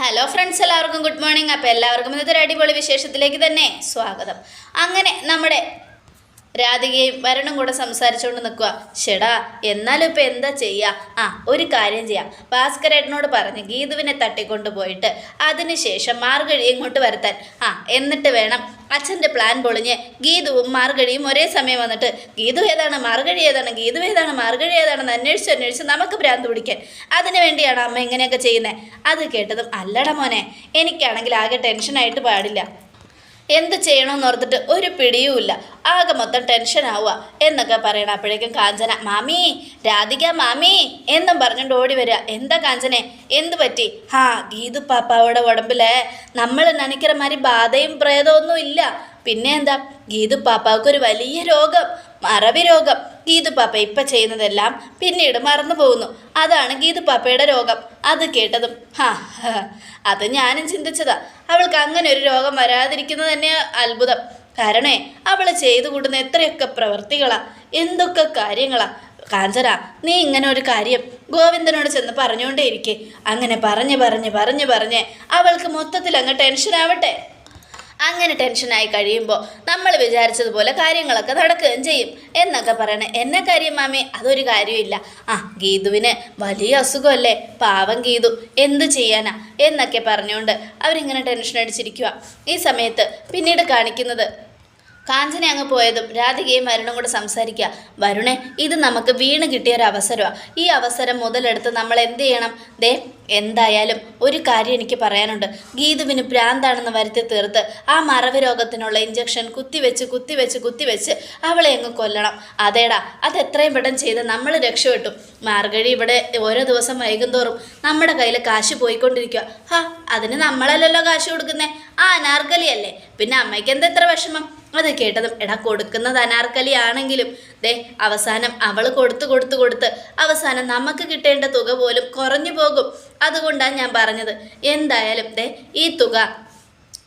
Hello friends എല്ലാവർക്കും good morning അപ്പോൾ എല്ലാവർക്കും ഇന്നത്തെ ഒരു അടിപൊളി വിശേഷത്തിലേക്ക് തന്നെ സ്വാഗതം. അങ്ങനെ നമ്മുടെ രാധികയും വരണും കൂടെ സംസാരിച്ചുകൊണ്ട് നിൽക്കുക ഷെടാ എന്നാലും ഇപ്പം എന്താ ചെയ്യുക ആ ഒരു കാര്യം ചെയ്യാം. ഭാസ്കരേട്ടനോട് പറഞ്ഞ് ഗീതുവിനെ തട്ടിക്കൊണ്ട് പോയിട്ട് അതിനുശേഷം മാർഗഴി ഇങ്ങോട്ട് വരുത്താൻ. ആ എന്നിട്ട് വേണം അച്ഛന്റെ പ്ലാൻ പൊളിഞ്ഞ് ഗീതുവും മാർഗഴിയും ഒരേ സമയം വന്നിട്ട് ഗീതു ഏതാണ്? മാർഗഴി ഏതാണ്? ഗീതു ഏതാണ്? മാർഗഴി ഏതാണെന്ന് അന്വേഷിച്ച് അന്വേഷിച്ച് നമുക്ക് ഭ്രാന്ത് പിടിക്കാൻ. അതിനു വേണ്ടിയാണ് അമ്മ ഇങ്ങനെയൊക്കെ ചെയ്യുന്നത് അത് കേട്ടതും അല്ലട മോനെ എനിക്കാണെങ്കിൽ ആകെ ടെൻഷനായിട്ട് പാടില്ല. എന്ത് ചെയ്യണമെന്ന് ഓർത്തിട്ട് ഒരു പിടിയുമില്ല ആകെ മൊത്തം ടെൻഷൻ ആവുക. എന്നൊക്കെ പറയണം അപ്പോഴേക്കും കാഞ്ചന മാമി രാധിക മാമി എന്നും പറഞ്ഞുകൊണ്ട് ഓടി വരിക. എന്താ കാഞ്ചനെ? എന്ത് പറ്റി? ആ ഗീതു പാപ്പാവുടെ ഉടമ്പിലേ. നമ്മൾ നനയ്ക്കുന്ന മാതിരി ബാധയും പ്രേതമൊന്നും ഇല്ല. പിന്നെ എന്താ? ഗീതു പാപ്പാവ്ക്ക് ഒരു വലിയ രോഗം. മറവി രോഗം. ഗീതുപാപ്പ ഇപ്പം ചെയ്യുന്നതെല്ലാം പിന്നീട് മറന്നു പോകുന്നു. അതാണ് ഗീതുപാപ്പയുടെ രോഗം. അത് കേട്ടതും ഹാ അത് ഞാനും ചിന്തിച്ചതാ. അവൾക്ക് അങ്ങനെ ഒരു രോഗം വരാതിരിക്കുന്നത് തന്നെ അത്ഭുതം. കാരണേ അവൾ ചെയ്തു കൂടുന്ന എത്രയൊക്കെ പ്രവൃത്തികളാ എന്തൊക്കെ കാര്യങ്ങളാ. കാഞ്ചന നീ ഇങ്ങനെ ഒരു കാര്യം ഗോവിന്ദനോട് ചെന്ന് പറഞ്ഞുകൊണ്ടേ ഇരിക്കേ. അങ്ങനെ പറഞ്ഞ് പറഞ്ഞ് പറഞ്ഞ് പറഞ്ഞ് അവൾക്ക് മൊത്തത്തിൽ അങ്ങ് ടെൻഷൻ ആവട്ടെ അങ്ങനെ ടെൻഷനായി കഴിയുമ്പോൾ നമ്മൾ വിചാരിച്ചതുപോലെ കാര്യങ്ങളൊക്കെ നടക്കുകയും ചെയ്യും. എന്നൊക്കെ പറയണേ എന്നെ കാര്യം മാമി അതൊരു കാര്യമില്ല ആ ഗീതുവിന് വലിയ അസുഖമല്ലേ? പാവം ഗീതു. എന്ത് ചെയ്യാനാ? എന്നൊക്കെ പറഞ്ഞുകൊണ്ട് അവരിങ്ങനെ ടെൻഷൻ അടിച്ചിരിക്കുക ഈ സമയത്ത് പിന്നീട് കാണിക്കുന്നത് കാഞ്ചന അങ്ങ് പോയതും രാധികയും വരുണും കൂടെ സംസാരിക്കുക. വരുണെ ഇത് നമുക്ക് വീണ് കിട്ടിയ ഒരു അവസരമാണ് ഈ അവസരം മുതലെടുത്ത് നമ്മൾ എന്ത് ചെയ്യണം? ദേ എന്തായാലും ഒരു കാര്യം എനിക്ക് പറയാനുണ്ട്. ഗീതുവിന് ഭ്രാന്താണെന്ന് വരുത്തി തീർത്ത് ആ മറവ് രോഗത്തിനുള്ള ഇഞ്ചക്ഷൻ കുത്തിവെച്ച് കുത്തിവെച്ച് കുത്തിവെച്ച് അവളെ അങ്ങ് കൊല്ലണം. അതേടാ അത് എത്രയും പെട്ടെന്ന് ചെയ്ത് നമ്മൾ രക്ഷപ്പെട്ടു. മാർഗഴി ഇവിടെ ഓരോ ദിവസം വൈകുന്തോറും നമ്മുടെ കയ്യിൽ കാശ് പോയിക്കൊണ്ടിരിക്കുക ഹാ അതിന് നമ്മളല്ലല്ലോ കാശ് കൊടുക്കുന്നേ. ആ അനാർക്കലിയല്ലേ പിന്നെ അമ്മയ്ക്ക് എന്താ വിഷമം? അത് കേട്ടതും എടാ കൊടുക്കുന്നത് അനാർക്കലി ആണെങ്കിലും ദേ അവസാനം അവൾ കൊടുത്ത് കൊടുത്ത് കൊടുത്ത് അവസാനം നമുക്ക് കിട്ടേണ്ട തുക പോലും കുറഞ്ഞു പോകും. അതുകൊണ്ടാണ് ഞാൻ പറഞ്ഞത്. എന്തായാലും ദേ ഈ തുക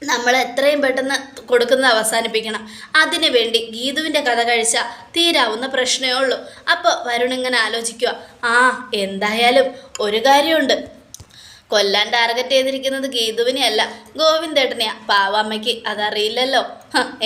നമ്മൾ എത്രയും പെട്ടെന്ന് കൊടുക്കുന്നത് അവസാനിപ്പിക്കണം. അതിനു വേണ്ടി ഗീതുവിന്റെ കഥ കഴിച്ച തീരാവുന്ന പ്രശ്നമേ ഉള്ളൂ. അപ്പോൾ വരുൺ ഇങ്ങനെ ആലോചിക്കുക ആ എന്തായാലും ഒരു കാര്യമുണ്ട്. കൊല്ലാൻ ടാർഗറ്റ് ചെയ്തിരിക്കുന്നത് ഗീതുവിനെയല്ല ഗോവിന്ദേട്ടനെയാ. പാവാമ്മയ്ക്ക് അതറിയില്ലല്ലോ.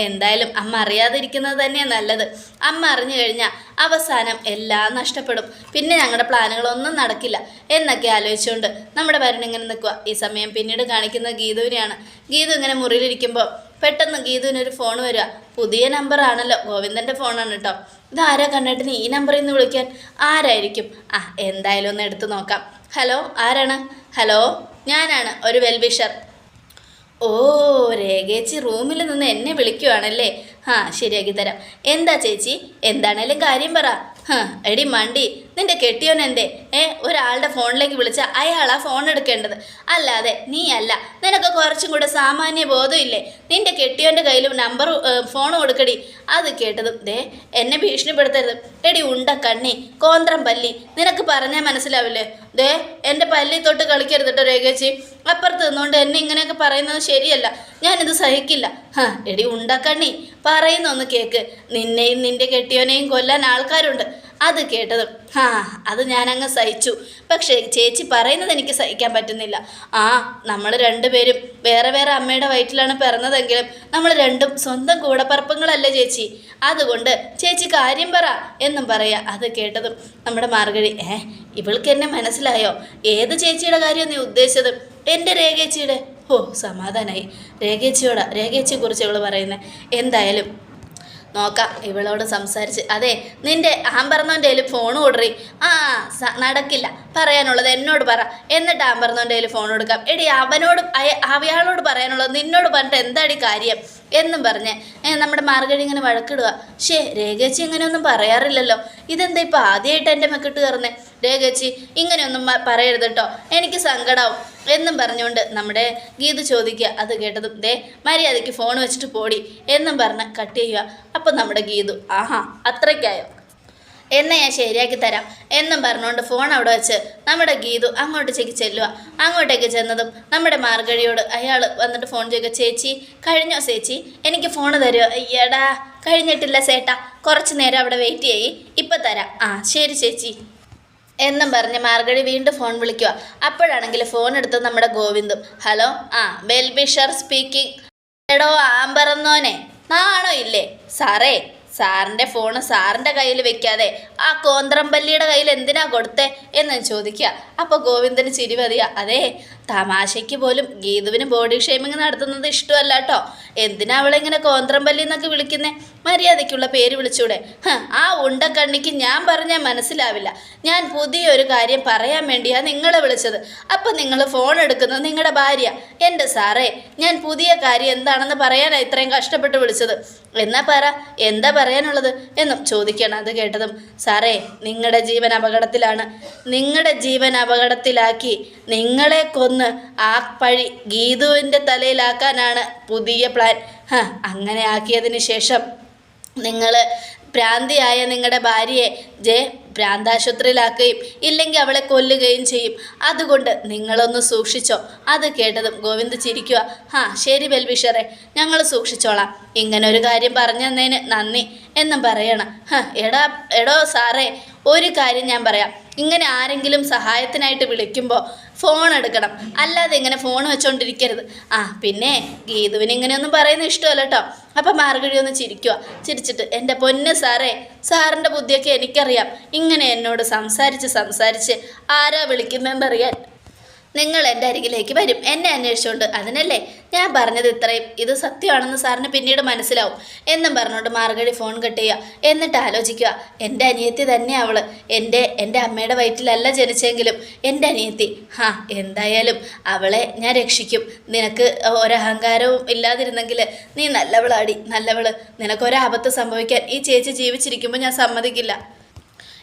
എന്തായാലും അമ്മ അറിയാതിരിക്കുന്നത് തന്നെയാണ് നല്ലത്. അമ്മ അറിഞ്ഞു കഴിഞ്ഞാൽ അവസാനം എല്ലാം നഷ്ടപ്പെടും. പിന്നെ ഞങ്ങളുടെ പ്ലാനുകളൊന്നും നടക്കില്ല. എന്നൊക്കെ ആലോചിച്ചുകൊണ്ട് നമ്മുടെ വരുൺ ഇങ്ങനെ നിൽക്കുക ഈ സമയം പിന്നീട് കാണിക്കുന്നത് ഗീതുവിനെയാണ്. ഗീതു ഇങ്ങനെ മുറിയിലിരിക്കുമ്പോൾ പെട്ടെന്ന് ഗീതുവിനൊരു ഫോൺ വരിക. പുതിയ നമ്പർ ആണല്ലോ. ഗോവിന്ദന്റെ ഫോണാണ് കേട്ടോ ഇതാരാ കണ്ടിട്ട് ഈ നമ്പറിൽ നിന്ന് വിളിക്കാൻ? ആരായിരിക്കും? ആ എന്തായാലും ഒന്ന് എടുത്തു നോക്കാം. ഹലോ ആരാണ്? ഹലോ ഞാനാണ് ഒരു വെൽവിഷർ. ഓ രേഖേച്ചി റൂമിൽ നിന്ന് എന്നെ വിളിക്കുവാണല്ലേ? ആ ശരിയാക്കി തരാം. എന്താ ചേച്ചി? എന്താണേലും കാര്യം പറ. എടി മണ്ടി നിന്റെ കെട്ടിയോൻ എന്തേ? ഏ ഒരാളുടെ ഫോണിലേക്ക് വിളിച്ച അയാളാ ഫോൺ എടുക്കേണ്ടത്. അല്ലാതെ നീ അല്ല. നിനക്ക് കുറച്ചും കൂടെ സാമാന്യ ബോധമില്ലേ നിന്റെ കെട്ടിയോന്റെ കയ്യിൽ നമ്പർ ഫോൺ കൊടുക്കടി. അത് കേട്ടതും ദേ എന്നെ ഭീഷണിപ്പെടുത്തരുത്. എടി ഉണ്ട കണ്ണി കോന്ത്രം പല്ലി നിനക്ക് പറഞ്ഞാൽ മനസ്സിലാവില്ലേ? ദേ എന്റെ പല്ലി തൊട്ട് കളിക്കരുത് കേട്ടോ രേഖേച്ചി. അപ്പുറത്ത് നിന്നുകൊണ്ട് എന്നെ ഇങ്ങനെയൊക്കെ പറയുന്നത് ശരിയല്ല. ഞാനിത് സഹിക്കില്ല. ഹാ എടി ഉണ്ടക്കണ്ണി പറയുന്നൊന്ന് കേക്ക്. നിന്നെയും നിന്റെ കെട്ടിയോനെയും കൊല്ലാൻ ആൾക്കാരുണ്ട്. അത് കേട്ടതും. ആ അത് ഞാനങ്ങ് സഹിച്ചു. പക്ഷേ ചേച്ചി പറയുന്നത് എനിക്ക് സഹിക്കാൻ പറ്റുന്നില്ല. ആ നമ്മൾ രണ്ടുപേരും വേറെ വേറെ അമ്മയുടെ വയറ്റിലാണ് പിറന്നതെങ്കിലും നമ്മൾ രണ്ടും സ്വന്തം കൂടപ്പറപ്പുകളല്ലേ ചേച്ചി? അതുകൊണ്ട് ചേച്ചി കാര്യം പറ എന്നും പറയാ. അത് കേട്ടതും നമ്മുടെ മാർഗഴി ഏ ഇവൾക്ക് എന്നെ മനസ്സിലായോ? ഏത് ചേച്ചിയുടെ കാര്യം നീ ഉദ്ദേശിച്ചത്? എന്റെ രേഖേച്ചിയുടെ? ഓ സമാധാനായി. രേഖേച്ചിയോടാ രേഖേച്ചിയെ കുറിച്ച് ഇവൾ പറയുന്നത് എന്തായാലും നോക്കാം. ഇവളോട് സംസാരിച്ച് അതെ നിന്റെ ആമ്പറന്നോന്റെ കയ്യിൽ ഫോൺ കൊടുറി. ആ നടക്കില്ല. പറയാനുള്ളത് എന്നോട് പറ. എന്നിട്ട് ആമ്പറന്നോന്റെ കയ്യിൽ ഫോൺ കൊടുക്കാം. എടി അവനോട് അവയാളോട് പറയാനുള്ളത് നിന്നോട് പറഞ്ഞിട്ട് എന്താടി കാര്യം? എന്നും പറഞ്ഞ് നമ്മുടെ മാർഗഴി ഇങ്ങനെ വഴക്കിടുക. ഷേ രേഖച്ചി ഇങ്ങനെയൊന്നും പറയാറില്ലല്ലോ. ഇതെന്താ ഇപ്പം ആദ്യമായിട്ട് എന്റെ മെക്കിട്ട് കയറുന്നേ രേഖേച്ചി ഇങ്ങനെയൊന്നും പറയരുത് കേട്ടോ എനിക്ക് സങ്കടാവും. എന്നും പറഞ്ഞുകൊണ്ട് നമ്മുടെ ഗീത് ചോദിക്കുക അത് കേട്ടതും ദേ മര്യാദയ്ക്ക് ഫോൺ വെച്ചിട്ട് പോടി എന്നും പറഞ്ഞ് കട്ട് ചെയ്യുക. അപ്പം നമ്മുടെ ഗീതു ആഹാ അത്രയ്ക്കായോ? എന്നെ ഞാൻ ശരിയാക്കി തരാം. എന്നും പറഞ്ഞുകൊണ്ട് ഫോൺ അവിടെ വെച്ച് നമ്മുടെ ഗീതു അങ്ങോട്ടേക്ക് ചെല്ലുക. അങ്ങോട്ടേക്ക് ചെന്നതും നമ്മുടെ മാർഗഴിയോട് അയാൾ വന്നിട്ട് ഫോൺ ചെയ്യുക ചേച്ചി കഴിഞ്ഞോ ചേച്ചി? എനിക്ക് ഫോൺ തരുമോ അയ്യടാ കഴിഞ്ഞിട്ടില്ല ചേട്ടാ കുറച്ച് നേരം അവിടെ വെയിറ്റ് ചെയ്യ്. ഇപ്പം തരാം. ആ ശരി ചേച്ചി. എന്നും പറഞ്ഞ് മാർഗഴി വീണ്ടും ഫോൺ വിളിക്കുക അപ്പോഴാണെങ്കിൽ ഫോൺ എടുത്തത് നമ്മുടെ ഗോവിന്ദും. ഹലോ? ആ ബെൽബിഷർ സ്പീക്കിംഗ് എടോ ആമ്പറന്നോനെ. നാണോ ഇല്ലേ? സാറേ സാറിന്റെ ഫോണ് സാറിന്റെ കയ്യിൽ വെക്കാതെ ആ കോന്ത്രമ്പല്ലിയുടെ കയ്യിൽ എന്തിനാ കൊടുത്തേ എന്ന് ചോദിക്കുക അപ്പോൾ ഗോവിന്ദന് ചിരി അതെ തമാശയ്ക്ക് പോലും ഗീതുവിന് ബോഡി ഷേമിങ് നടത്തുന്നത് ഇഷ്ടമല്ല കേട്ടോ എന്തിനാ അവളെ ഇങ്ങനെ കോന്ത്രമ്പല്ലി എന്നൊക്കെ വിളിക്കുന്നേ? മര്യാദയ്ക്കുള്ള പേര് വിളിച്ചൂടെ. ആ ഉണ്ടക്കണ്ണിക്ക് ഞാൻ പറഞ്ഞാൽ മനസ്സിലാവില്ല. ഞാൻ പുതിയൊരു കാര്യം പറയാൻ വേണ്ടിയാണ് നിങ്ങളെ വിളിച്ചത്. അപ്പം നിങ്ങൾ ഫോൺ എടുക്കുന്നത് നിങ്ങളുടെ ഭാര്യ. എന്റെ സാറേ ഞാൻ പുതിയ കാര്യം എന്താണെന്ന് പറയാനാണ് ഇത്രയും കഷ്ടപ്പെട്ട് വിളിച്ചത്. എന്നാ പറ എന്താ പറയാനുള്ളത്? എന്നും ചോദിക്കണം അത് കേട്ടതും. സാറേ നിങ്ങളുടെ ജീവൻ അപകടത്തിലാണ്. നിങ്ങളുടെ ജീവൻ അപകടത്തിലാക്കി നിങ്ങളെ കൊന്ന് ആ പഴി ഗീതുവിന്റെ തലയിലാക്കാനാണ് പുതിയ പ്ലാൻ ഹ, അങ്ങനെ ആക്കിയതിന് ശേഷം നിങ്ങൾ ഭ്രാന്തിയായ നിങ്ങളുടെ ഭാര്യയെ ജെ ഭ്രാന്താശുപത്രിയിലാക്കുകയും ഇല്ലെങ്കിൽ അവളെ കൊല്ലുകയും ചെയ്യും. അതുകൊണ്ട് നിങ്ങളൊന്ന് സൂക്ഷിച്ചോ. അത് കേട്ടതും ഗോവിന്ദ് ചിരിക്കുക ആ ശരി ബെൽബിഷറെ ഞങ്ങൾ സൂക്ഷിച്ചോളാം. ഇങ്ങനെ ഒരു കാര്യം പറഞ്ഞു തന്നതിന് നന്ദി എന്നും പറയണം. എടാ എടോ സാറേ ഒരു കാര്യം ഞാൻ പറയാം. ഇങ്ങനെ ആരെങ്കിലും സഹായത്തിനായിട്ട് വിളിക്കുമ്പോൾ ഫോൺ എടുക്കണം. അല്ലാതെ ഇങ്ങനെ ഫോൺ വെച്ചോണ്ടിരിക്കരുത്. ആ പിന്നെ ഗീതുവിന് ഇങ്ങനെയൊന്നും പറയുന്ന ഇഷ്ടമല്ല കേട്ടോ അപ്പം മാർഗഴി ഒന്ന് ചിരിക്കുക ചിരിച്ചിട്ട് എന്റെ പൊന്ന് സാറേ സാറിന്റെ ബുദ്ധിയൊക്കെ എനിക്കറിയാം. ഇങ്ങനെ എന്നോട് സംസാരിച്ച് സംസാരിച്ച് ആരാ വിളിക്കുന്നതെന്നറിയാൻ നിങ്ങൾ എന്റെ അരികിലേക്ക് വരും. എന്നെ അന്വേഷിച്ചുകൊണ്ട് അതിനല്ലേ? ഞാൻ പറഞ്ഞത് ഇത്രയും. ഇത് സത്യമാണെന്ന് സാറിന് പിന്നീട് മനസ്സിലാവും. എന്നും പറഞ്ഞുകൊണ്ട് മാർഗഴി ഫോൺ കട്ട് ചെയ്യുക എന്നിട്ട് ആലോചിക്കുക. എന്റെ അനിയത്തി തന്നെ അവൾ. എന്റെ എന്റെ അമ്മയുടെ വയറ്റിലല്ല ജനിച്ചെങ്കിലും എന്റെ അനിയത്തി. ഹാ എന്തായാലും അവളെ ഞാൻ രക്ഷിക്കും. നിനക്ക് ഒരഹങ്കാരവും ഇല്ലാതിരുന്നെങ്കിൽ നീ നല്ലവളാടി. നല്ലവൾ. നിനക്കൊരാപത്ത് സംഭവിക്കാൻ ഈ ചേച്ചി ജീവിച്ചിരിക്കുമ്പോൾ ഞാൻ സമ്മതിക്കില്ല.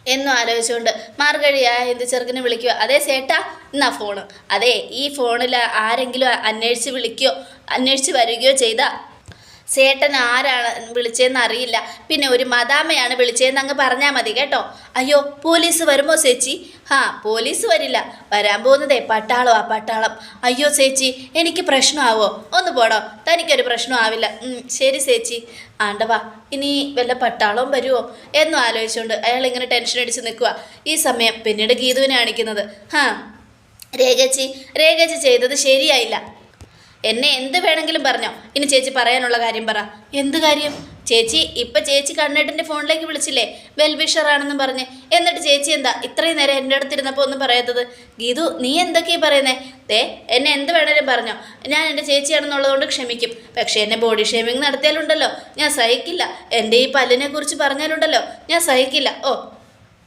എന്നും ആലോചിച്ചുകൊണ്ട് മാർഗഴിയ എന്ത് ചെറുക്കനെ വിളിക്കുക അതേ ചേട്ടാ എന്നാ ഫോണ്. അതെ ഈ ഫോണിൽ ആരെങ്കിലും അന്വേഷിച്ച് വിളിക്കുകയോ അന്വേഷിച്ച് വരികയോ ചെയ്താൽ ചേട്ടൻ ആരാണ് വിളിച്ചതെന്ന് അറിയില്ല. പിന്നെ ഒരു മദാമയാണ് വിളിച്ചതെന്ന് അങ്ങ് പറഞ്ഞാൽ മതി കേട്ടോ. അയ്യോ പോലീസ് വരുമോ ചേച്ചി? ആ പോലീസ് വരില്ല. വരാൻ പോകുന്നതേ പട്ടാളോ ആ പട്ടാളം. അയ്യോ ചേച്ചി എനിക്ക് പ്രശ്നമാവോ? ഒന്ന് പോടോ. തനിക്കൊരു പ്രശ്നം ആവില്ല. ശരി ചേച്ചി. ആണ്ടവാ ഇനി വല്ല പട്ടാളവും വരുമോ എന്നും ആലോചിച്ചുകൊണ്ട് അയാൾ ഇങ്ങനെ ടെൻഷൻ അടിച്ച് നിൽക്കുക ഈ സമയം പിന്നീട് ഗീതുവിനെ കാണിക്കുന്നത്. ഹാ. രേഖച്ചി രേഖച്ചി ചെയ്തത് ശരിയായില്ല. എന്നെ എന്ത് വേണമെങ്കിലും പറഞ്ഞോ. ഇനി ചേച്ചി പറയാനുള്ള കാര്യം പറ. എന്ത് കാര്യം? ചേച്ചി ഇപ്പം ചേച്ചി കണ്ണേട്ടന്റെ ഫോണിലേക്ക് വിളിച്ചില്ലേ? വെൽവിഷർ വെൽവിഷറാണെന്നും പറഞ്ഞ്. എന്നിട്ട് ചേച്ചി എന്താ ഇത്രയും നേരം എന്റെ അടുത്തിരുന്നപ്പോൾ ഒന്നും പറയാത്തത്? ഗീതു നീ എന്തൊക്കെയാ പറയുന്നേ? ദേ എന്നെ എന്ത് വേണേലും പറഞ്ഞോ. ഞാൻ എന്റെ ചേച്ചിയാണെന്നുള്ളതുകൊണ്ട് ക്ഷമിക്കും. പക്ഷേ എന്നെ ബോഡി ഷേമിങ് നടത്തിയാലുണ്ടല്ലോ. ഞാൻ സഹിക്കില്ല. എന്റെ ഈ പല്ലിനെ കുറിച്ച് പറഞ്ഞാലുണ്ടല്ലോ. ഞാൻ സഹിക്കില്ല. ഓ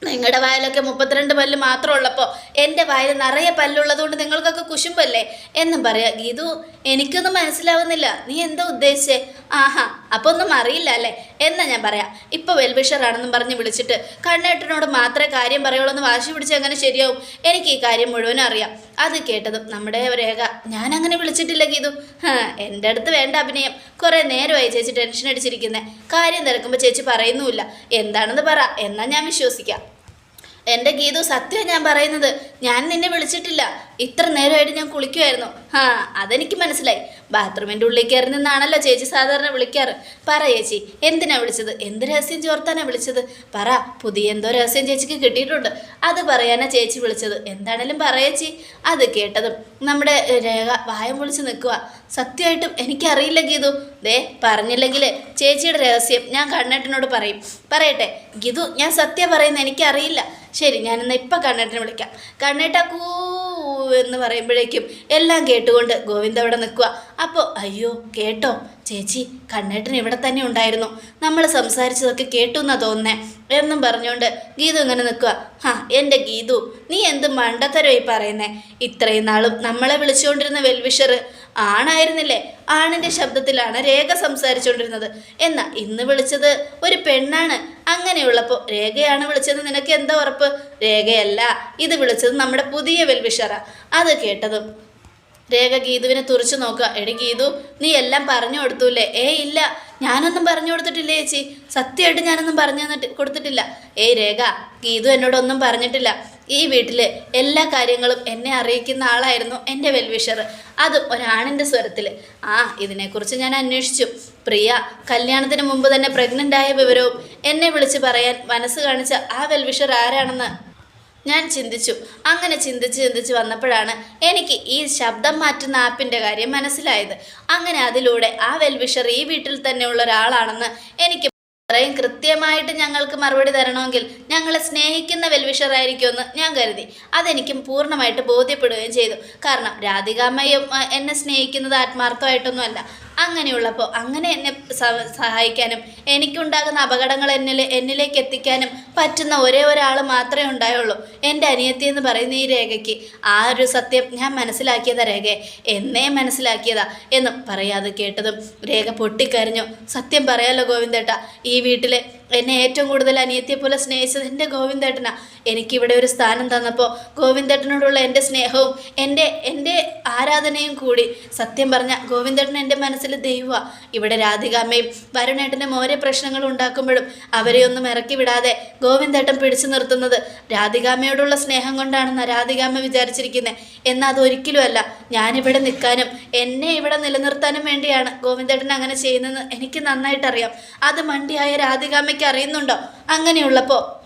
നിങ്ങളുടെ വായിലൊക്കെ മുപ്പത്തിരണ്ട് പല്ല് മാത്രം ഉള്ളപ്പോൾ എന്റെ വായിൽ നിറയെ പല്ലുള്ളതുകൊണ്ട് നിങ്ങൾക്കൊക്കെ കുശുമ്പല്ലേ? എന്നും പറയാം ഗീതു എനിക്കൊന്നും മനസ്സിലാവുന്നില്ല. നീ എന്താ ഉദ്ദേശിച്ചേ? ആഹാ അപ്പോൾ ഒന്നും അറിയില്ല അല്ലേ? എന്നാ ഞാൻ പറയാം. ഇപ്പോൾ വെൽവിഷറാണെന്നും പറഞ്ഞ് വിളിച്ചിട്ട് കണ്ണേട്ടനോട് മാത്രമേ കാര്യം പറയുള്ളൂ എന്ന് വാശി പിടിച്ച് എങ്ങനെ ശരിയാവും? എനിക്ക് ഈ കാര്യം മുഴുവനും അറിയാം. അത് കേട്ടതും നമ്മുടെ രേഖ ഞാൻ അങ്ങനെ വിളിച്ചിട്ടില്ല ഗീതു. എന്റെ അടുത്ത് വേണ്ട അഭിനയം. കുറേ നേരമായി ചേച്ചി ടെൻഷൻ അടിച്ചിരിക്കുന്നത് കാര്യം തിരക്കുമ്പോൾ ചേച്ചി പറയുന്നുമില്ല. എന്താണെന്ന് പറ എന്നാ ഞാൻ വിശ്വസിക്കാം. എന്റെ ഗീതു സത്യം ഞാൻ പറയുന്നത്. ഞാൻ നിന്നെ വിളിച്ചിട്ടില്ല. ഇത്ര നേരമായിട്ട് ഞാൻ കുളിക്കുമായിരുന്നു ആ അതെനിക്ക് മനസ്സിലായി. ബാത്റൂമിന്റെ ഉള്ളിൽ കയറി നിന്നാണല്ലോ ചേച്ചി സാധാരണ വിളിക്കാറ്. പറ ചേച്ചി എന്തിനാ വിളിച്ചത്? എന്ത് രഹസ്യം ചോർത്താനാ വിളിച്ചത്? പറ പുതിയ എന്തോ രഹസ്യം ചേച്ചിക്ക് കിട്ടിയിട്ടുണ്ട്. അത് പറയാനാ ചേച്ചി വിളിച്ചത്. എന്താണേലും പറയേച്ചി അത് കേട്ടതും നമ്മുടെ രേഖ വായം വിളിച്ച് നിൽക്കുക സത്യമായിട്ടും എനിക്കറിയില്ല ഗീതു. ദേ പറഞ്ഞില്ലെങ്കിൽ ചേച്ചിയുടെ രഹസ്യം ഞാൻ കണ്ണേട്ടനോട് പറയും. പറയട്ടെ ഗീതു ഞാൻ സത്യം പറയുന്ന എനിക്കറിയില്ല. ശരി ഞാനിന്ന് ഇപ്പം കണ്ണേട്ടനെ വിളിക്കാം. കണ്ണേട്ട കൂ എന്ന് പറയുമ്പോഴേക്കും എല്ലാം കേട്ടുകൊണ്ട് ഗോവിന്ദ് അവിടെ നിൽക്കുക അപ്പോൾ അയ്യോ കേട്ടോ. ചേച്ചി കണ്ണേട്ടൻ ഇവിടെ തന്നെ ഉണ്ടായിരുന്നു. നമ്മൾ സംസാരിച്ചതൊക്കെ കേട്ടു എന്നാ തോന്നേ എന്നും പറഞ്ഞുകൊണ്ട് ഗീതു ഇങ്ങനെ നിൽക്കുക ഹാ എന്റെ ഗീതു നീ എന്ത് മണ്ടത്തരമായി പറയുന്നേ? ഇത്രയും നാളും നമ്മളെ വിളിച്ചുകൊണ്ടിരുന്ന വെൽവിഷർ ആണായിരുന്നില്ലേ? ആണിന്റെ ശബ്ദത്തിലാണ് രേഖ സംസാരിച്ചുകൊണ്ടിരുന്നത്. എന്നാ ഇന്ന് വിളിച്ചത് ഒരു പെണ്ണാണ്. അങ്ങനെയുള്ളപ്പോൾ രേഖയാണ് വിളിച്ചത്. നിനക്ക് എന്താ ഉറപ്പ്? രേഖയല്ല ഇത് വിളിച്ചത് നമ്മുടെ പുതിയ വെൽവിഷറാണ് അത് കേട്ടതും രേഖ ഗീതുവിനെ തുറച്ചു നോക്കുക എടി ഗീതു നീ എല്ലാം പറഞ്ഞു കൊടുത്തൂല്ലേ? ഏ ഇല്ല. ഞാനൊന്നും പറഞ്ഞു കൊടുത്തിട്ടില്ല ചേച്ചി? സത്യമായിട്ട് ഞാനൊന്നും പറഞ്ഞു തന്നിട്ട് കൊടുത്തിട്ടില്ല. ഏയ് രേഖ ഗീതു എന്നോടൊന്നും പറഞ്ഞിട്ടില്ല. ഈ വീട്ടിൽ എല്ലാ കാര്യങ്ങളും എന്നെ അറിയിക്കുന്ന ആളായിരുന്നു എന്റെ വെൽവിഷർ. അതും ഒരാണിന്റെ സ്വരത്തിൽ ആ ഇതിനെക്കുറിച്ച് ഞാൻ അന്വേഷിച്ചു. പ്രിയ കല്യാണത്തിന് മുമ്പ് തന്നെ പ്രഗ്നന്റ് ആയ വിവരവും എന്നെ വിളിച്ച് പറയാൻ മനസ്സ് കാണിച്ച ആ വെൽവിഷർ ആരാണെന്ന് ഞാൻ ചിന്തിച്ചു. അങ്ങനെ ചിന്തിച്ച് ചിന്തിച്ച് വന്നപ്പോഴാണ് എനിക്ക് ഈ ശബ്ദം മാറ്റുന്ന ആപ്പിന്റെ കാര്യം മനസ്സിലായത്. അങ്ങനെ അതിലൂടെ ആ വെൽവിഷർ ഈ വീട്ടിൽ തന്നെയുള്ള ഒരാളാണെന്ന് എനിക്ക് അത്രയും കൃത്യമായിട്ട് ഞങ്ങൾക്ക് മറുപടി തരണമെങ്കിൽ ഞങ്ങളെ സ്നേഹിക്കുന്ന വെൽവിഷറായിരിക്കുമെന്ന് ഞാൻ കരുതി. അതെനിക്കും പൂർണമായിട്ട് ബോധ്യപ്പെടുകയും ചെയ്തു. കാരണം രാധികാമ്മയും എന്നെ സ്നേഹിക്കുന്നത് ആത്മാർത്ഥമായിട്ടൊന്നുമല്ല. അങ്ങനെയുള്ളപ്പോൾ അങ്ങനെ എന്നെ സഹായിക്കാനും എനിക്കുണ്ടാകുന്ന അപകടങ്ങൾ എന്നിൽ എന്നിലേക്ക് എത്തിക്കാനും പറ്റുന്ന ഒരേ ഒരാൾ മാത്രമേ ഉണ്ടായുള്ളൂ. എന്റെ അനിയത്തി എന്ന് പറയുന്ന ഈ രേഖയ്ക്ക് ആ ഒരു സത്യം ഞാൻ മനസ്സിലാക്കിയതാ രേഖ. എന്നേ മനസ്സിലാക്കിയതാ എന്ന് പറയാതെ കേട്ടതും രേഖ പൊട്ടിക്കരഞ്ഞു. സത്യം പറയാലോ ഗോവിന്ദേട്ട ഈ വീട്ടിലെ എന്നെ ഏറ്റവും കൂടുതൽ അനിയത്തിയെ പോലെ സ്നേഹിച്ചത് എന്റെ ഗോവിന്ദേട്ടനാ. എനിക്കിവിടെ ഒരു സ്ഥാനം തന്നപ്പോൾ ഗോവിന്ദേട്ടനോടുള്ള എന്റെ സ്നേഹവും എന്റെ എന്റെ ആരാധനയും കൂടി. സത്യം പറഞ്ഞ ഗോവിന്ദേട്ടൻ എന്റെ മനസ്സിൽ ദൈവമാണ് ഇവിടെ രാധികാമ്മയും വരുണേട്ടനും മോരെ പ്രശ്നങ്ങൾ ഉണ്ടാക്കുമ്പോഴും അവരെ ഒന്നും ഇറക്കി വിടാതെ ഗോവിന്ദേട്ടൻ പിടിച്ചു നിർത്തുന്നത് രാധികാമ്മയോടുള്ള സ്നേഹം കൊണ്ടാണെന്ന് രാധികാമ്മ വിചാരിച്ചിരിക്കുന്നത് എന്നാൽ അതൊരിക്കലും അല്ല ഞാനിവിടെ നിൽക്കാനും എന്നെ ഇവിടെ നിലനിർത്താനും വേണ്ടിയാണ് ഗോവിന്ദേട്ടൻ അങ്ങനെ ചെയ്യുന്നതെന്ന് എനിക്ക് നന്നായിട്ടറിയാം. അത് മണ്ടിയായ രാധികാമ്മയ്ക്ക് അറിയുന്നുണ്ടോ? അങ്ങനെയുള്ളപ്പോൾ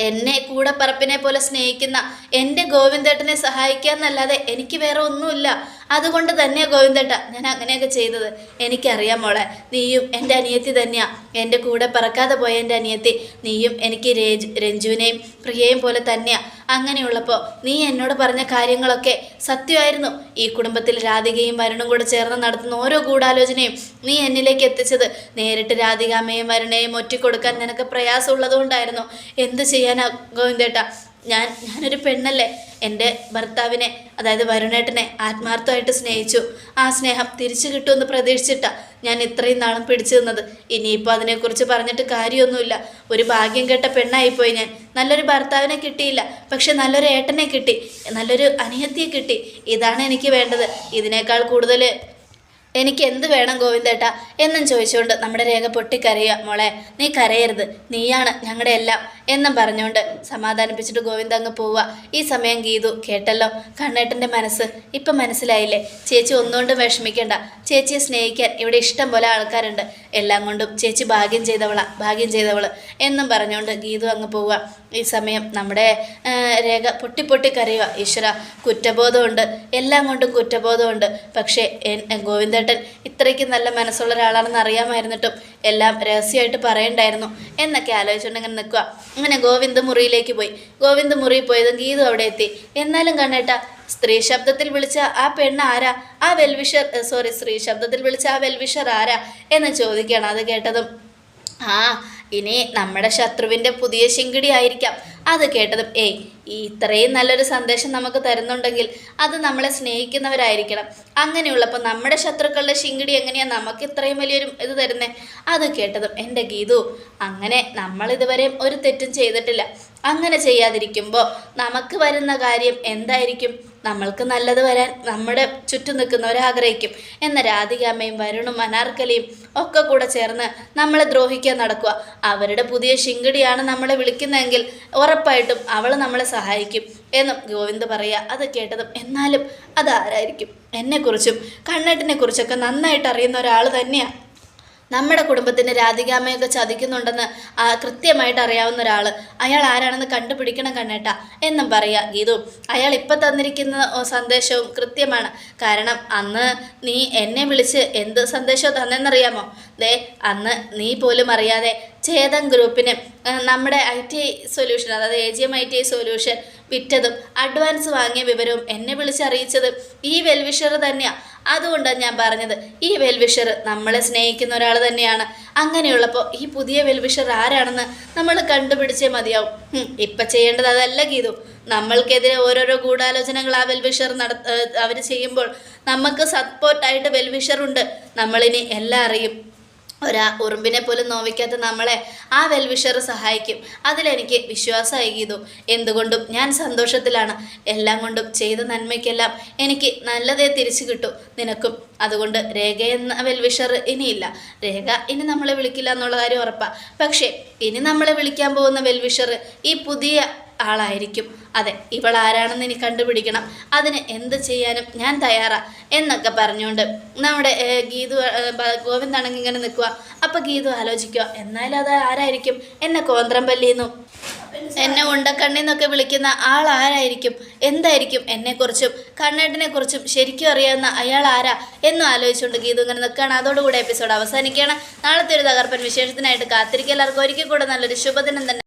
എന്നെ കൂടപ്പറപ്പിനെ പോലെ സ്നേഹിക്കുന്ന എന്റെ ഗോവിന്ദേട്ടനെ സഹായിക്കാന്നല്ലാതെ എനിക്ക് വേറെ ഒന്നുമില്ല. അതുകൊണ്ട് തന്നെയാണ് ഗോവിന്ദേട്ട ഞാൻ അങ്ങനെയൊക്കെ ചെയ്തത്. എനിക്കറിയാം മോളെ നീയും എന്റെ അനിയത്തി തന്നെയാ. എന്റെ കൂടെ പറക്കാതെ പോയ എന്റെ അനിയത്തി നീയും എനിക്ക് രഞ്ജുവിനെയും പ്രിയയും പോലെ തന്നെയാ. അങ്ങനെയുള്ളപ്പോൾ നീ എന്നോട് പറഞ്ഞ കാര്യങ്ങളൊക്കെ സത്യമായിരുന്നു. ഈ കുടുംബത്തിൽ രാധികയും വരുണും കൂടെ ചേർന്ന് നടത്തുന്ന ഓരോ ഗൂഢാലോചനയും നീ എന്നിലേക്ക് എത്തിച്ചത് നേരിട്ട് രാധികാമ്മയും വരുണയും ഒറ്റിക്കൊടുക്കാൻ നിനക്ക് പ്രയാസമുള്ളതുകൊണ്ടായിരുന്നു. എന്ത് ചെയ്യാനാ ഗോവിന്ദേട്ട? ഞാൻ ഞാനൊരു പെണ്ണല്ലേ? എന്റെ ഭർത്താവിനെ അതായത് വരുണേട്ടനെ ആത്മാർത്ഥമായിട്ട് സ്നേഹിച്ചു. ആ സ്നേഹം തിരിച്ചു കിട്ടുമെന്ന് പ്രതീക്ഷിച്ചിട്ടാ ഞാൻ ഇത്രയും നാളും പിടിച്ചു നിന്നത്. ഇനിയിപ്പോൾ അതിനെക്കുറിച്ച് പറഞ്ഞിട്ട് കാര്യമൊന്നുമില്ല. ഒരു ഭാഗ്യം കെട്ട പെണ്ണായിപ്പോയി ഞാൻ. നല്ലൊരു ഭർത്താവിനെ കിട്ടിയില്ല പക്ഷെ നല്ലൊരു ഏട്ടനെ കിട്ടി. നല്ലൊരു അനിയത്തിയെ കിട്ടി. ഇതാണ് എനിക്ക് വേണ്ടത്. ഇതിനേക്കാൾ കൂടുതൽ എനിക്ക് എന്ത് വേണം ഗോവിന്ദേട്ട എന്നും ചോദിച്ചുകൊണ്ട് നമ്മുടെ രേഖ പൊട്ടിക്കരയുക. മോളെ നീ കരയരുത്. നീയാണ് ഞങ്ങളുടെ എല്ലാം എന്നും പറഞ്ഞുകൊണ്ട് സമാധാനിപ്പിച്ചിട്ട് ഗോവിന്ദ അങ്ങ് പോവുക. ഈ സമയം ഗീതു കേട്ടല്ലോ കണ്ണേട്ടന്റെ മനസ്സ്. ഇപ്പം മനസ്സിലായില്ലേ? ചേച്ചി ഒന്നുകൊണ്ടും വിഷമിക്കേണ്ട. ചേച്ചിയെ സ്നേഹിക്കാൻ ഇവിടെ ഇഷ്ടം പോലെ ആൾക്കാരുണ്ട്. എല്ലാം കൊണ്ടും ചേച്ചി ഭാഗ്യം ചെയ്തവളാ ഭാഗ്യം ചെയ്തവൾ എന്നും പറഞ്ഞുകൊണ്ട് ഗീതു അങ്ങ് പോവുക. ഈ സമയം നമ്മുടെ രേഖ പൊട്ടി പൊട്ടി കരയുക. ഈശ്വര കുറ്റബോധമുണ്ട്. എല്ലാം കൊണ്ടും കുറ്റബോധമുണ്ട്. പക്ഷേ ഗോവിന്ദേട്ടൻ ഇത്രയ്ക്ക് നല്ല മനസ്സുള്ള ഒരാളാണെന്ന് അറിയാമായിരുന്നിട്ടും എല്ലാം രഹസ്യമായിട്ട് പറയണ്ടായിരുന്നു. എന്നൊക്കെ ആലോചിച്ചിട്ടുണ്ടെങ്കിൽ നിൽക്കുക. അങ്ങനെ ഗോവിന്ദ് മുറിയിലേക്ക് പോയി. ഗോവിന്ദ് മുറിയിൽ പോയതും ഗീതു അവിടെ എത്തി. എന്നാലും കണ്ണേട്ട സ്ത്രീ ശബ്ദത്തിൽ വിളിച്ച ആ പെണ്ണ് ആരാ? ആ വെൽവിഷർ സോറി സ്ത്രീ ശബ്ദത്തിൽ വിളിച്ച ആ വെൽവിഷർ ആരാ? എന്ന് ചോദിക്കുകയാണ് അത് കേട്ടതും. ആ ഇനി നമ്മുടെ ശത്രുവിന്റെ പുതിയ ശിങ്കിടി ആയിരിക്കാം. അത് കേട്ടതും ഏ ഈ ഇത്രയും നല്ലൊരു സന്ദേശം നമുക്ക് തരുന്നുണ്ടെങ്കിൽ അത് നമ്മളെ സ്നേഹിക്കുന്നവരായിരിക്കണം. അങ്ങനെയുള്ളപ്പോൾ നമ്മുടെ ശത്രുക്കളുടെ ശിങ്കിടി എങ്ങനെയാണ് നമുക്ക് ഇത്രയും വലിയൊരു ഇത് തരുന്നേ? അത് കേട്ടതും എന്റെ ഗീതു അങ്ങനെ നമ്മൾ ഇതുവരെ ഒരു തെറ്റും ചെയ്തിട്ടില്ല. അങ്ങനെ ചെയ്യാതിരിക്കുമ്പോൾ നമുക്ക് വരുന്ന കാര്യം എന്തായിരിക്കും? നമ്മൾക്ക് നല്ലത് വരാൻ നമ്മുടെ ചുറ്റും നിൽക്കുന്നവർ ആഗ്രഹിക്കും. എന്ന രാധികാമ്മയും വരുണും അനാർക്കലിയും ഒക്കെ കൂടെ ചേർന്ന് നമ്മളെ ദ്രോഹിക്കാൻ നടക്കുക. അവരുടെ പുതിയ ശിങ്കിടിയാണ് നമ്മളെ വിളിക്കുന്നതെങ്കിൽ ഉറപ്പായിട്ടും അവൾ നമ്മളെ സഹായിക്കും എന്നും ഗോവിന്ദ് പറയുക. അത് കേട്ടതും എന്നാലും അതാരായിരിക്കും എന്നെക്കുറിച്ചും കണ്ണേട്ടിനെ കുറിച്ചൊക്കെ നന്നായിട്ട് അറിയുന്ന ഒരാൾ തന്നെയാണ് നമ്മുടെ കുടുംബത്തിന്റെ രാധികാമ്മയൊക്കെ ചതിക്കുന്നുണ്ടെന്ന് കൃത്യമായിട്ട് അറിയാവുന്ന ഒരാൾ അയാൾ ആരാണെന്ന് കണ്ടുപിടിക്കണം കണ്ണേട്ട എന്നും പറയുക ഗീതു. അയാൾ ഇപ്പം തന്നിരിക്കുന്ന സന്ദേശവും കൃത്യമാണ്. കാരണം അന്ന് നീ എന്നെ വിളിച്ച് എന്ത് സന്ദേശം തന്നെന്നറിയാമോ? ദേ അന്ന് നീ പോലും അറിയാതെ ചേതൻ ഗ്രൂപ്പിന് നമ്മുടെ ഐ ടി സൊല്യൂഷൻ അതായത് A G M I T solution വിറ്റതും. Advance വാങ്ങിയ വിവരവും എന്നെ വിളിച്ചറിയിച്ചത് ഈ വെൽവിഷർ തന്നെയാണ് അതുകൊണ്ടാണ് ഞാൻ പറഞ്ഞത്. ഈ വെൽവിഷർ നമ്മളെ സ്നേഹിക്കുന്ന ഒരാൾ തന്നെയാണ്. അങ്ങനെയുള്ളപ്പോൾ ഈ പുതിയ വെൽവിഷർ ആരാണെന്ന് നമ്മൾ കണ്ടുപിടിച്ചേ മതിയാവും. ഇപ്പം ചെയ്യേണ്ടത് അതല്ല ഗീതു. നമ്മൾക്കെതിരെ ഓരോരോ ഗൂഢാലോചനകൾ ആ വെൽവിഷർ നട അവർ ചെയ്യുമ്പോൾ നമുക്ക് സപ്പോർട്ടായിട്ട് വെൽവിഷർ ഉണ്ട്. നമ്മളിനി എല്ലാം അറിയും. ഒരാ ഉറുമ്പിനെ പോലും നോവിക്കാത്ത നമ്മളെ ആ വെൽവിഷർ സഹായിക്കും. അതിലെനിക്ക് വിശ്വാസമായി ഗീതു. എന്തുകൊണ്ടും ഞാൻ സന്തോഷത്തിലാണ്. എല്ലാം കൊണ്ടും ചെയ്ത നന്മയ്ക്കെല്ലാം എനിക്ക് നല്ലതേ തിരിച്ചു കിട്ടും. നിനക്കും അതുകൊണ്ട് രേഖ എന്ന വെൽവിഷർ ഇനിയില്ല. രേഖ ഇനി നമ്മളെ വിളിക്കില്ല എന്നുള്ള കാര്യം ഉറപ്പാണ് പക്ഷേ ഇനി നമ്മളെ വിളിക്കാൻ പോകുന്ന വെൽവിഷർ ഈ പുതിയ ആളായിരിക്കും. അതെ ഇവൾ ആരാണെന്ന് ഇനി കണ്ടുപിടിക്കണം. അതിന് എന്ത് ചെയ്യാനും ഞാൻ തയ്യാറാ എന്നൊക്കെ പറഞ്ഞുകൊണ്ട് നമ്മുടെ ഗീതു ഗോവിന്ദാണെങ്കിൽ ഇങ്ങനെ നിൽക്കുക അപ്പം ഗീതു ആലോചിക്കുക എന്നാലും അത് ആരായിരിക്കും? എന്നെ കോന്ത്രം പല്ലിയെന്നു എന്നെ ഉണ്ടക്കണ്ണിന്നൊക്കെ വിളിക്കുന്ന ആൾ ആരായിരിക്കും? എന്തായിരിക്കും എന്നെക്കുറിച്ചും കണ്ണേട്ടിനെ കുറിച്ചും ശരിക്കും അറിയാവുന്ന അയാൾ ആരാ? എന്നും ആലോചിച്ചുകൊണ്ട് ഗീതു ഇങ്ങനെ നിൽക്കുകയാണ് അതോടുകൂടി എപ്പിസോഡ് അവസാനിക്കുകയാണ്. നാളത്തെ ഒരു തകർപ്പൻ വിശേഷത്തിനായിട്ട് കാത്തിരിക്കുക. എല്ലാവർക്കും ഒരിക്കൽ കൂടെ നല്ലൊരു ശുഭദിനം തന്നെ.